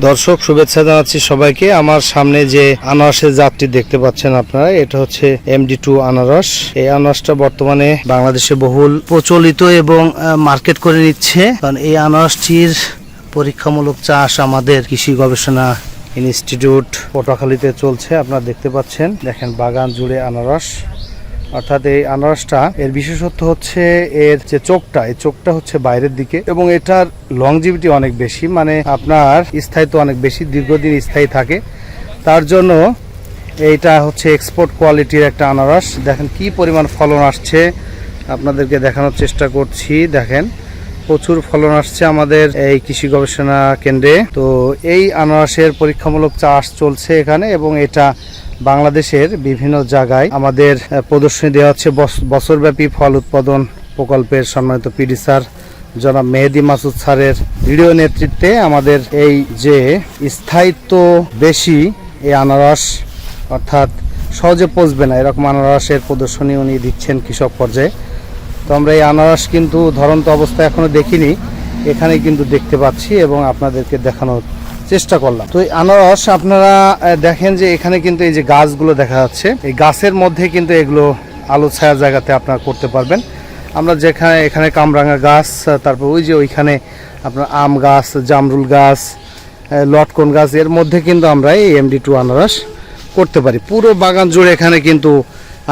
দর্শক, শুভেচ্ছা জানাচ্ছি সবাইকে। আমার সামনে যে আনারসের জাতটি দেখতে পাচ্ছেন আপনারা, এটা হচ্ছে এমডি টু আনারস। এই আনারসটা বর্তমানে বাংলাদেশে বহুল প্রচলিত এবং মার্কেট করে নিচ্ছে। কারণ এই আনারসটির পরীক্ষামূলক চাষ আমাদের কৃষি গবেষণা ইনস্টিটিউট পটুয়াখালীতে চলছে, আপনারা দেখতে পাচ্ছেন। দেখেন, বাগান জুড়ে আনারস। অর্থাৎ এই আনারসটা, এর বিশেষত্ব হচ্ছে এর যে চোখটা, এই চোখটা হচ্ছে বাইরের দিকে এবং এটার লংজিভিটি অনেক বেশি মানে আপনার স্থায়িত্ব অনেক বেশি, দীর্ঘদিন স্থায়ী থাকে। তার জন্য এইটা হচ্ছে এক্সপোর্ট কোয়ালিটির একটা আনারস। দেখেন কি পরিমাণ ফলন আসছে, আপনাদেরকে দেখানোর চেষ্টা করছি। দেখেন, প্রচুর ফলন আসছে আমাদের এই কৃষি গবেষণা কেন্দ্রে। তো এই আনারসের পরীক্ষামূলক চাষ চলছে এখানে এবং এটা বাংলাদেশের বিভিন্ন জায়গায় আমাদের প্রদর্শনী দেওয়া হচ্ছে বছরব্যাপী ফল উৎপাদন প্রকল্পের সম্মানিত পিডি স্যার জনাব মেহেদি মাসুদ স্যারের ভিডিও নেতৃত্বে আমাদের এই যে স্থায়িত্ব বেশি এই আনারস, অর্থাৎ সহজে পচবে না, এরকম আনারসের প্রদর্শনী উনি দিচ্ছেন কৃষক পর্যায়ে। তো আমরা এই আনারস কিন্তু ধরন্ত অবস্থা এখনও দেখিনি এখানে কিন্তু দেখতে পাচ্ছি এবং আপনাদেরকে দেখানোর চেষ্টা করলাম। তো এই আনারস আপনারা দেখেন যে এখানে কিন্তু এই যে গাছগুলো দেখা যাচ্ছে, এই গাছের মধ্যে কিন্তু এগুলো আলো ছায়া জায়গাতে আপনারা করতে পারবেন। আমরা যেখানে, এখানে কামরাঙা গাছ, তারপর ওই যে ওইখানে আপনার আম গাছ, জামরুল গাছ লটকন গাছ, এর মধ্যে কিন্তু আমরা এই এমডি টু আনারস করতে পারি। পুরো বাগান জুড়ে এখানে কিন্তু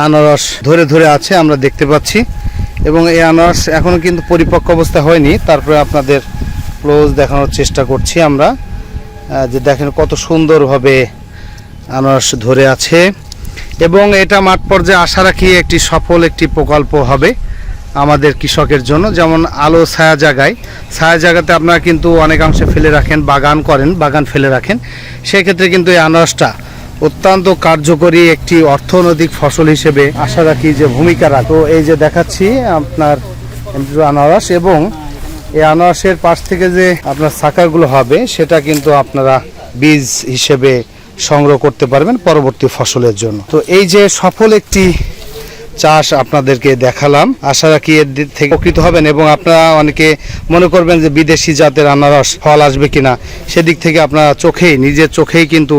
আনারস ধরে ধরে আছে, আমরা দেখতে পাচ্ছি। এবং এই আনারস এখনও কিন্তু পরিপক্ক অবস্থা হয়নি। তারপরে আপনাদের ক্লোজ দেখানোর চেষ্টা করছি আমরা। যে দেখেন কত সুন্দরভাবে আনারস ধরে আছে। এবং এটা মাঠ পর্যায়ে আশা রাখি একটি সফল একটি প্রকল্প হবে আমাদের কৃষকের জন্য। যেমন আলো ছায়া জায়গায়। ছায়া জায়গাতে আপনারা কিন্তু অনেকাংশে ফেলে রাখেন, বাগান করেন, বাগান ফেলে রাখেন। সেক্ষেত্রে কিন্তু এই আনারসটা অত্যন্ত কার্যকরী একটি অর্থনৈতিক ফসল হিসেবে আশা রাখি যে ভূমিকা রাখ এই যে দেখাচ্ছি আপনার আনারস এবং এই আনারসের পাশ থেকে যে আপনার শাখাগুলো হবে, সেটা কিন্তু আপনারা বীজ হিসেবে সংগ্রহ করতে পারবেন পরবর্তী ফসলের জন্য। তো এই যে সফল একটি চাষ আপনাদেরকে দেখালাম। আশা রাখি এর থেকে উপকৃত হবেন এবং আপনারা অনেকে মনে করবেন যে বিদেশি জাতের আনারস ফল আসবে কিনা, সেদিক থেকে আপনারা চোখেই, নিজের চোখেই কিন্তু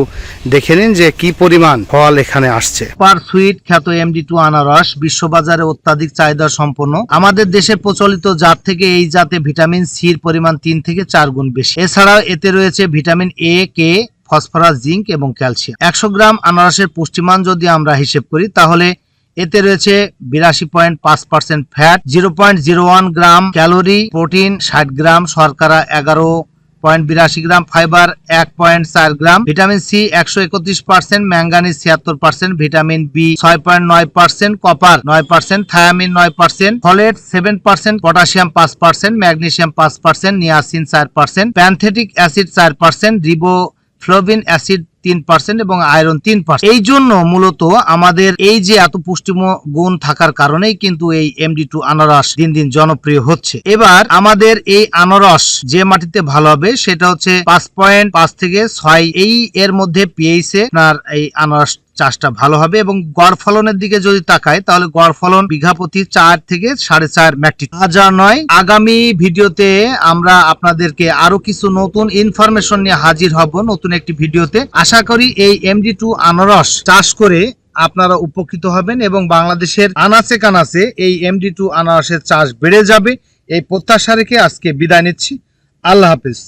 দেখে নিন যে কি পরিমাণ ফল এখানে আসছে। পার সুইট খ্যাত এমডি টু আনারস বিশ্ববাজারে অত্যাধিক চাহিদা সম্পন্ন। আমাদের দেশে প্রচলিত জাত থেকে এই জাতে ভিটামিন সির পরিমাণ তিন থেকে চার গুণ বেশি। এছাড়াও এতে রয়েছে vitamin A, K, phosphorus, zinc এবং ক্যালসিয়াম। একশো গ্রাম আনারসের পুষ্টিমান যদি আমরা হিসেব করি, তাহলে এতে রয়েছে বিরাশি পয়েন্ট পাঁচ percent fat, zero point zero one gram calorie, protein ষাট গ্রাম, শর্করা এগারো পয়েন্ট বিরাশি গ্রাম, ফাইবার এক পয়েন্ট চার গ্রাম, ভিটামিন সি একশো একত্রিশ পার্সেন্ট, ম্যাঙ্গানিজ ছিয়াত্তর পার্সেন্ট, ভিটামিন বি ছয় পয়েন্ট নয় পার্সেন্ট, কপার নয় পার্সেন্ট, থায়ামিন নয় percent, folate seven percent, potassium পাঁচ পার্সেন্ট, ম্যাগনেশিয়াম পাঁচ পার্সেন্ট, নিয়াসিন চার পার্সেন্ট, প্যানথেটিক অ্যাসিড চার পার্সেন্ট রিবো ফ্লোভিন অ্যাসিড তিন পার্সেন্ট এবং আয়রন তিন পার্সেন্ট এই জন্য মূলত আমাদের এই যে এত পুষ্টিম গুণ থাকার কারণেই কিন্তু এই এমডি টু আনারস দিন দিন জনপ্রিয় হচ্ছে। এবার আমাদের এই আনারস যে মাটিতে ভালো হবে সেটা হচ্ছে পাঁচ পয়েন্ট পাঁচ থেকে ছয়। এই এর মধ্যে পিএইচ আপনার এই আনারস চাষটা ভালো হবে এবং গড় ফলনের দিকে যদি তাকায় তাহলে গড় ফলন বিঘা প্রতি চার থেকে সাড়ে চার মেট্রিক হাজার নয়, আগামী ভিডিওতে আমরা আপনাদেরকে আরও কিছু নতুন ইনফরমেশন নিয়ে হাজির হব নতুন একটি ভিডিওতে। আশা করি এই এমডি টু আনারস চাষ করে আপনারা উপকৃত হবেন এবং বাংলাদেশের আনাচে কানাচে এই এমডি টু আনারসের চাষ বেড়ে যাবে। এই প্রত্যাশা রেখে আজকে বিদায় নিচ্ছি। আল্লাহ হাফিজ।